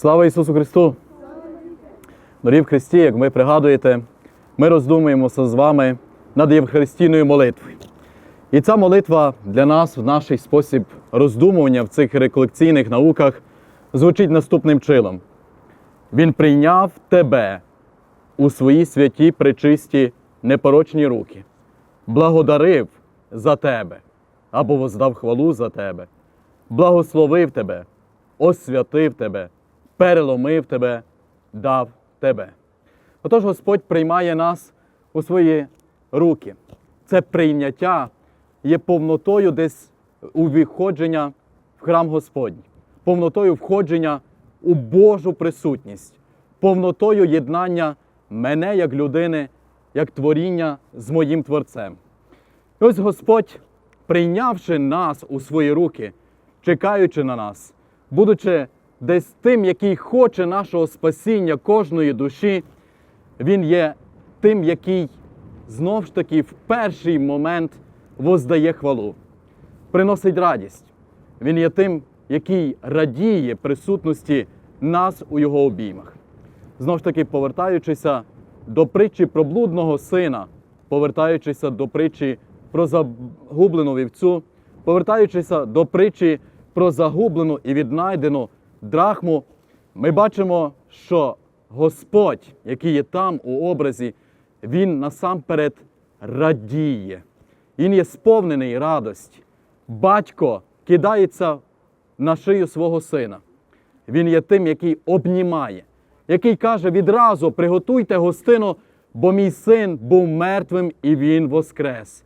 Слава Ісусу Христу! Дорогі в Христі, як ви пригадуєте, ми роздумуємося з вами над Євхаристійною молитвою. І ця молитва для нас в наш спосіб роздумування в цих реколекційних науках звучить наступним чином: Він прийняв тебе у свої святі, пречисті, непорочні руки, благодарив за тебе або воздав хвалу за тебе, благословив тебе, освятив тебе, переломив тебе, дав тебе. Отож Господь приймає нас у свої руки. Це прийняття є повнотою десь увіходження в храм Господній, повнотою входження у Божу присутність, повнотою єднання мене як людини, як творіння з моїм Творцем. І ось Господь, прийнявши нас у свої руки, чекаючи на нас, будучи десь тим, який хоче нашого спасіння кожної душі, Він є тим, який знов ж таки в перший момент воздає хвалу, приносить радість. Він є тим, який радіє присутності нас у його обіймах. Знов ж таки, повертаючися до притчі про блудного сина, повертаючися до притчі про загублену вівцю, повертаючися до притчі про загублену і віднайдену драхму, ми бачимо, що Господь, який є там у образі, Він насамперед радіє. Він є сповнений радості. Батько кидається на шию свого сина. Він є тим, який обнімає, який каже відразу: приготуйте гостину, бо мій син був мертвим і він воскрес.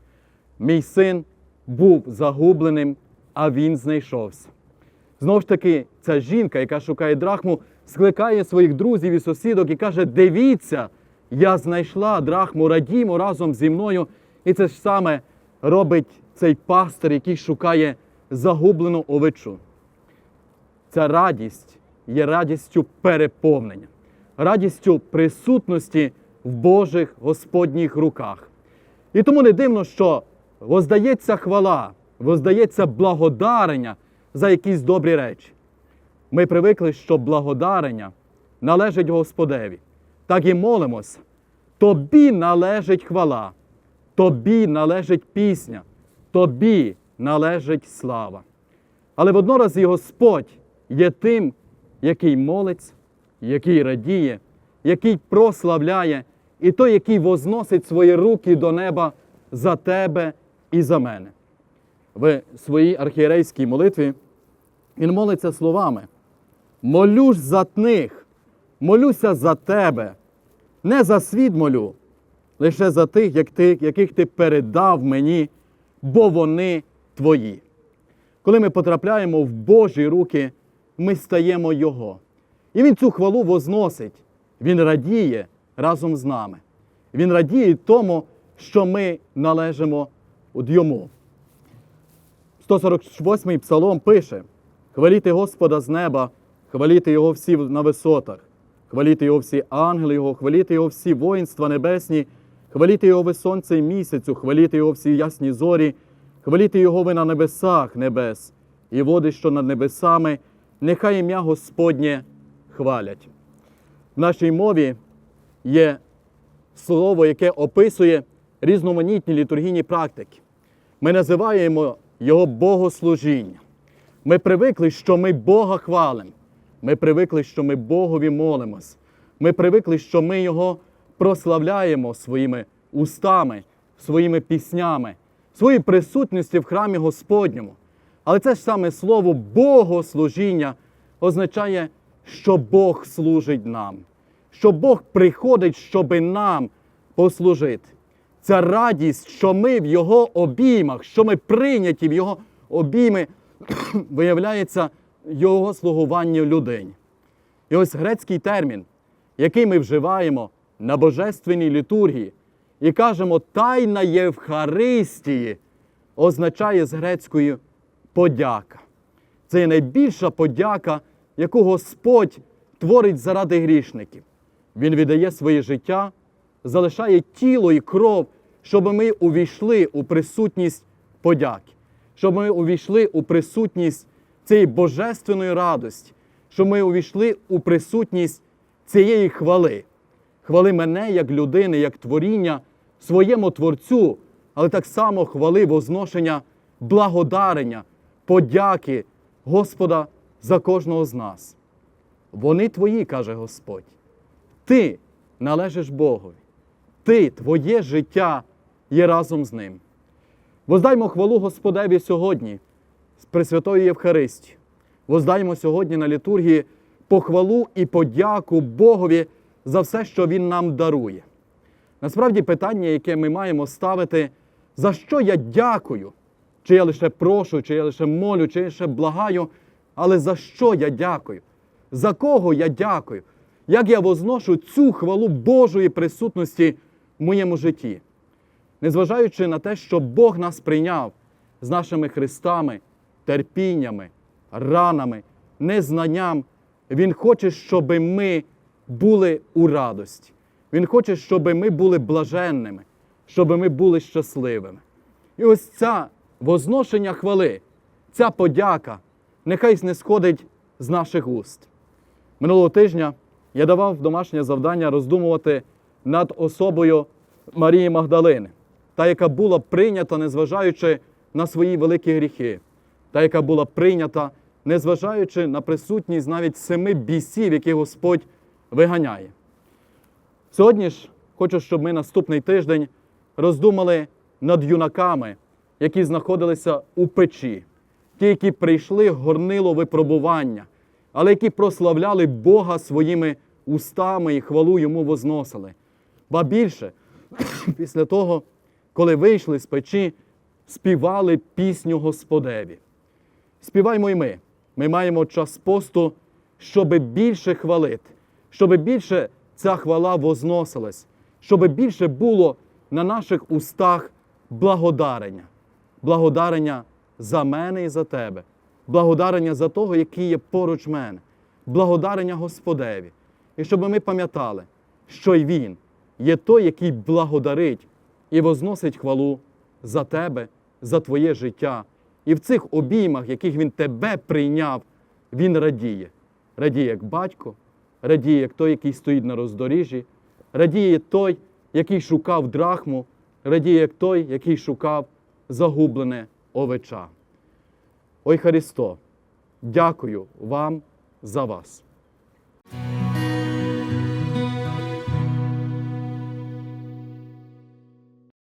Мій син був загубленим, а він знайшовся. Знову ж таки, ця жінка, яка шукає драхму, скликає своїх друзів і сусідок і каже: Дивіться, я знайшла драхму, радімо разом зі мною. І це ж саме робить цей пастир, який шукає загублену овечу. Ця радість є радістю переповнення, радістю присутності в Божих Господніх руках. І тому не дивно, що воздається хвала, воздається благодарення за якісь добрі речі. Ми привикли, що благодарення належить Господеві. Так і молимося. Тобі належить хвала, тобі належить пісня, тобі належить слава. Але водноraz і Господь є тим, який молиться, який радіє, який прославляє, і той, який возносить свої руки до неба за тебе і за мене. В своїй архієрейській молитві він молиться словами: Молюсь за тних, молюся за тебе, не за світ молю, лише за тих, як ти, яких ти передав мені, бо вони твої. Коли ми потрапляємо в Божі руки, ми стаємо Його. І Він цю хвалу возносить. Він радіє разом з нами. Він радіє тому, що ми належимо йому. 148-й псалом пише: Хваліти Господа з неба, хваліти Його всі на висотах, хваліти Його всі ангели Його, хваліти Його всі воїнства небесні, хваліти Його ви сонце і місяцю, хваліти Його всі ясні зорі, хваліти Його ви на небесах небес, і води, що над небесами, нехай ім'я Господнє хвалять. В нашій мові є слово, яке описує різноманітні літургійні практики. Ми називаємо його богослужіння. Ми привикли, що ми Бога хвалимо. Ми привикли, що ми Богові молимось. Ми привикли, що ми Його прославляємо своїми устами, своїми піснями, своєю присутністю в храмі Господньому. Але це ж саме слово богослужіння означає, що Бог служить нам, що Бог приходить, щоби нам послужити. Ця радість, що ми в Його обіймах, що ми прийняті в Його обійми, виявляється Його слугування людині. І ось грецький термін, який ми вживаємо на божественній літургії, і кажемо Тайна Євхаристії, означає з грецькою подяка. Це є найбільша подяка, яку Господь творить заради грішників. Він віддає своє життя, залишає тіло і кров, щоб ми увійшли у присутність подяки, щоб ми увійшли у присутність цієї божественної радості, що ми увійшли у присутність цієї хвали. Хвали мене як людини, як творіння, своєму Творцю, але так само хвали возношення, благодарення, подяки Господа за кожного з нас. Вони твої, каже Господь. Ти належиш Богові. Ти, твоє життя є разом з ним. Воздаймо хвалу Господеві сьогодні з Пресвятої Євхаристії. Воздаймо сьогодні на літургії похвалу і подяку Богові за все, що Він нам дарує. Насправді, питання, яке ми маємо ставити, за що я дякую, чи я лише прошу, чи я лише молю, чи я лише благаю, але за що я дякую? За кого я дякую? Як я возношу цю хвалу Божої присутності в моєму житті? Незважаючи на те, що Бог нас прийняв з нашими хрестами, терпіннями, ранами, незнанням, Він хоче, щоб ми були у радості. Він хоче, щоб ми були блаженними, щоб ми були щасливими. І ось ця возношення хвали, ця подяка, нехай не сходить з наших уст. Минулого тижня я давав домашнє завдання роздумувати над особою Марії Магдалини, та, яка була прийнята, незважаючи на свої великі гріхи, та, яка була прийнята, незважаючи на присутність навіть семи бісів, які Господь виганяє. Сьогодні ж хочу, щоб ми наступний тиждень роздумали над юнаками, які знаходилися у печі, ті, які прийшли горнило випробування, але які прославляли Бога своїми устами і хвалу йому возносили. Ба більше, після того, коли вийшли з печі, співали пісню Господеві. Співаймо й ми. Ми маємо час посту, щоб більше хвалити, щоб більше ця хвала возносилась, щоб більше було на наших устах благодарення. Благодарення за мене і за тебе, благодарення за того, який є поруч мене, благодарення Господеві. І щоб ми пам'ятали, що й Він є той, який благодарить і возносить хвалу за тебе, за твоє життя. І в цих обіймах, яких він тебе прийняв, він радіє. Радіє як батько, радіє як той, який стоїть на роздоріжжі, радіє той, який шукав драхму, радіє як той, який шукав загублене овеча. Ой Христо, дякую вам за вас.